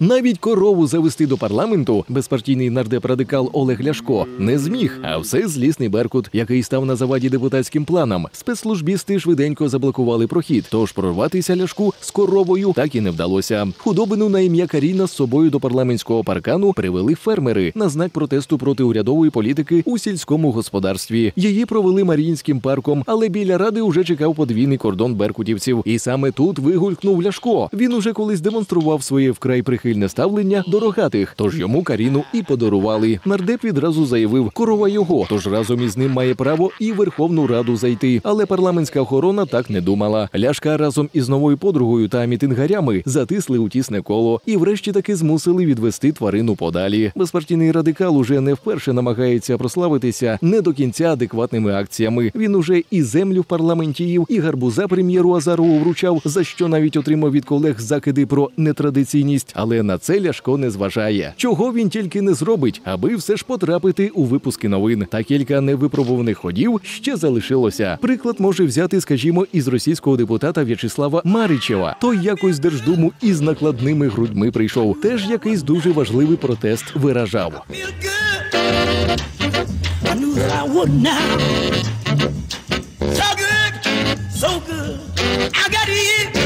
Навіть корову завести до парламенту безпартійний нардеп-радикал Олег Ляшко не зміг, а все злісний Беркут, який став на заваді депутатським планам. Спецслужбісти швиденько заблокували прохід, тож прорватися Ляшку з коровою так і не вдалося. Худобину на ім'я Каріна з собою до парламентського паркану привели фермери на знак протесту проти урядової політики у сільському господарстві. Її провели Маріїнським парком, але біля ради уже чекав подвійний кордон беркутівців. І саме тут вигулькнув Ляшко. Він уже колись демонстрував своє вкрай прихильне ставлення до рогатих, тож йому Каріну і подарували. Нардеп відразу заявив, корова його, тож разом із ним має право і Верховну Раду зайти. Але парламентська охорона так не думала. Ляшка разом із новою подругою та мітингарями затисли у тісне коло і, врешті, таки змусили відвести тварину подалі. Безпартійний радикал уже не вперше намагається прославитися не до кінця адекватними акціями. Він уже і землю в парламенті їв, і гарбуза прем'єру Азарову вручав, за що навіть отримав від колег закиди про нетрадиційність. Але на це Ляшко не зважає. Чого він тільки не зробить, аби все ж потрапити у випуски новин. Та кілька невипробуваних ходів ще залишилося. Приклад може взяти, скажімо, із російського депутата В'ячеслава Маричева. Той якось Держдуму із накладними грудьми прийшов. Теж якийсь дуже важливий протест виражав. I got eat.